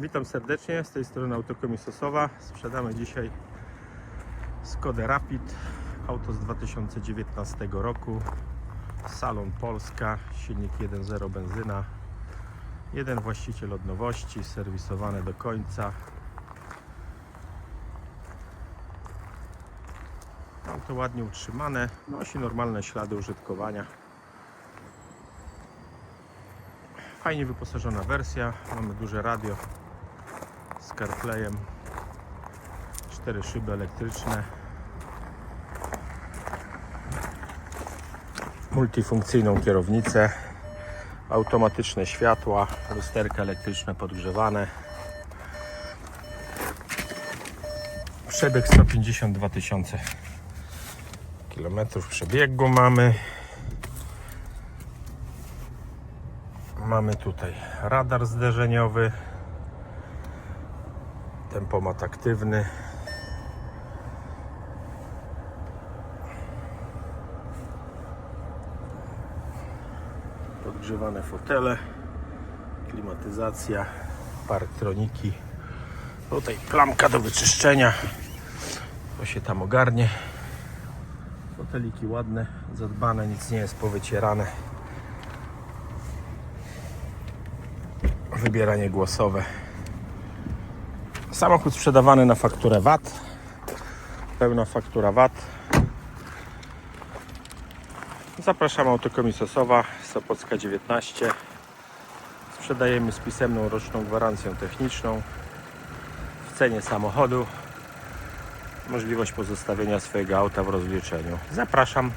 Witam serdecznie, z tej strony Autokomis Sosowa. Sprzedamy dzisiaj Skodę Rapid, auto z 2019 roku. Salon Polska, silnik 1.0 benzyna. Jeden właściciel od nowości, serwisowane do końca. Auto ładnie utrzymane, nosi normalne ślady użytkowania. Fajnie wyposażona wersja, mamy duże radio z CarPlayem, cztery szyby elektryczne, multifunkcyjną kierownicę, automatyczne światła, lusterka elektryczne podgrzewane. Przebieg 152 tysiące kilometrów. Przebiegu mamy. Mamy tutaj radar zderzeniowy, tempomat aktywny. Podgrzewane fotele, klimatyzacja, parktroniki. Tutaj plamka do wyczyszczenia. To się tam ogarnie. Foteliki ładne, zadbane, nic nie jest powycierane. Wybieranie głosowe. Samochód sprzedawany na fakturę VAT. Pełna faktura VAT. Zapraszam Autokomisosowa, Sopocka 19. Sprzedajemy z pisemną roczną gwarancją techniczną. W cenie samochodu. Możliwość pozostawienia swojego auta w rozliczeniu. Zapraszam.